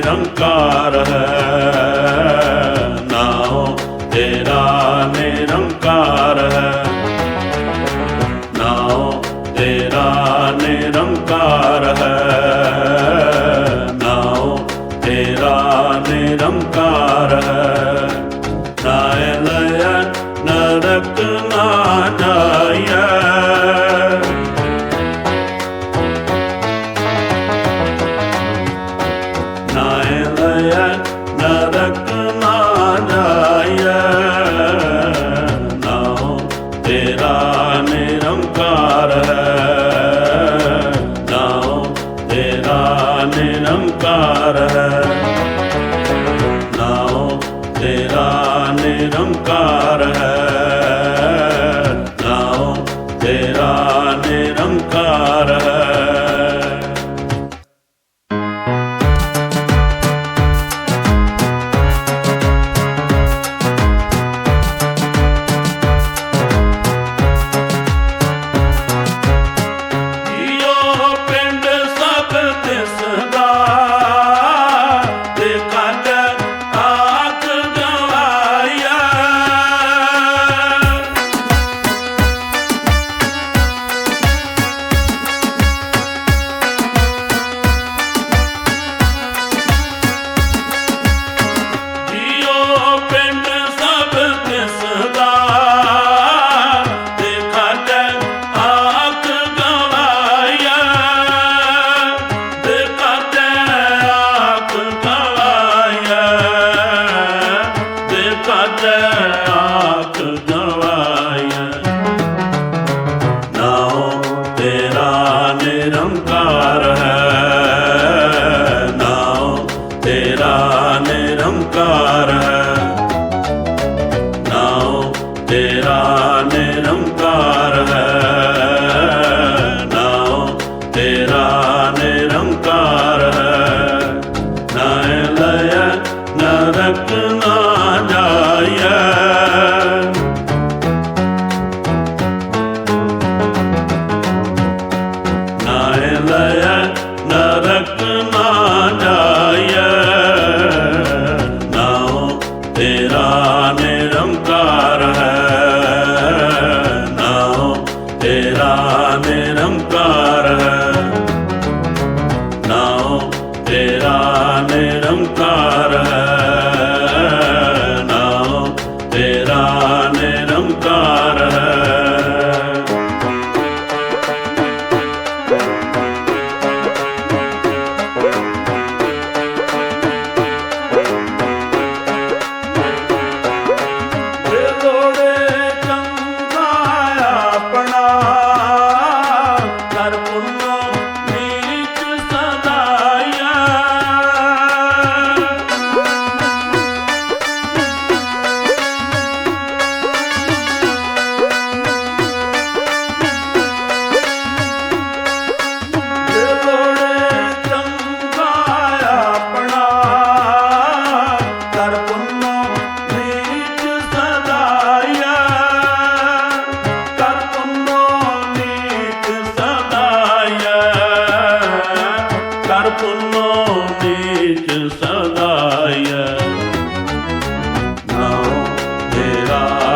ਨਿਰੰਕਾਰ ਹੈ। ਨਾਉ ਤੇਰਾ ਨਿਰੰਕਾਰ ਹੈ। ਨਾਉ ਤੇਰਾ ਨਿਰੰਕਾਰ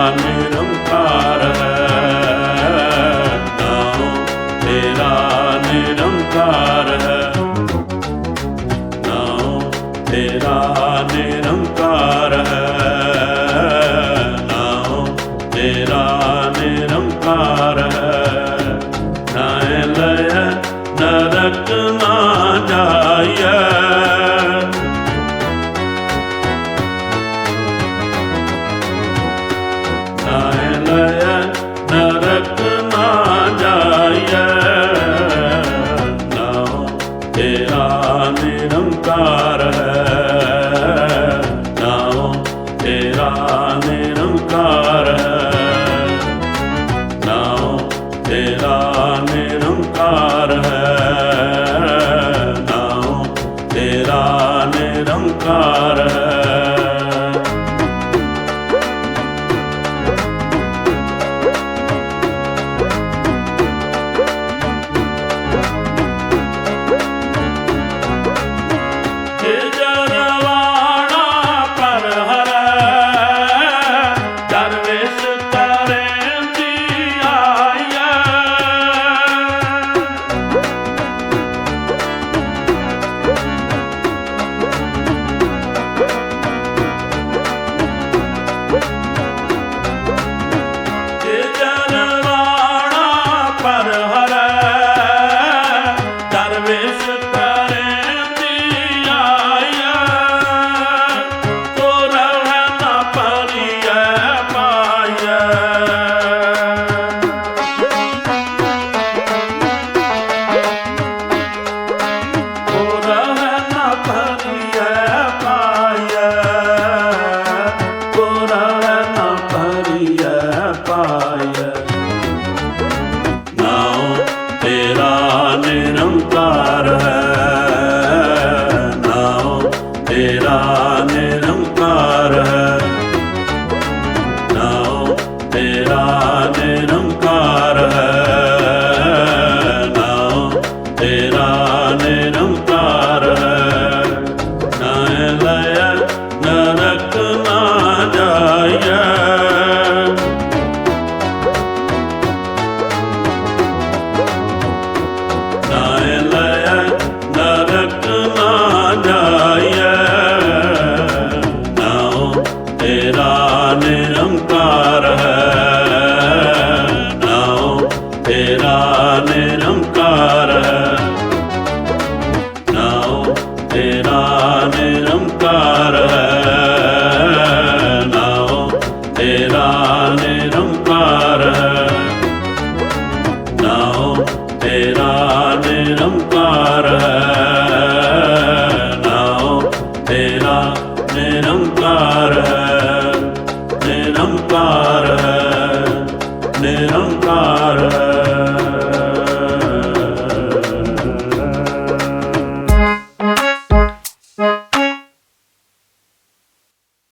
Anirantha ਨਿਰੰਕਾਰ ਨਿਰੰਕਾਰ ਨਾਮ ਤੇਰਾ ਨਿਰੰਕਾਰ ਨਾਮ ਤੇਰਾ ਨਿਰੰਕਾਰ ਨਿਰੰਕਾਰ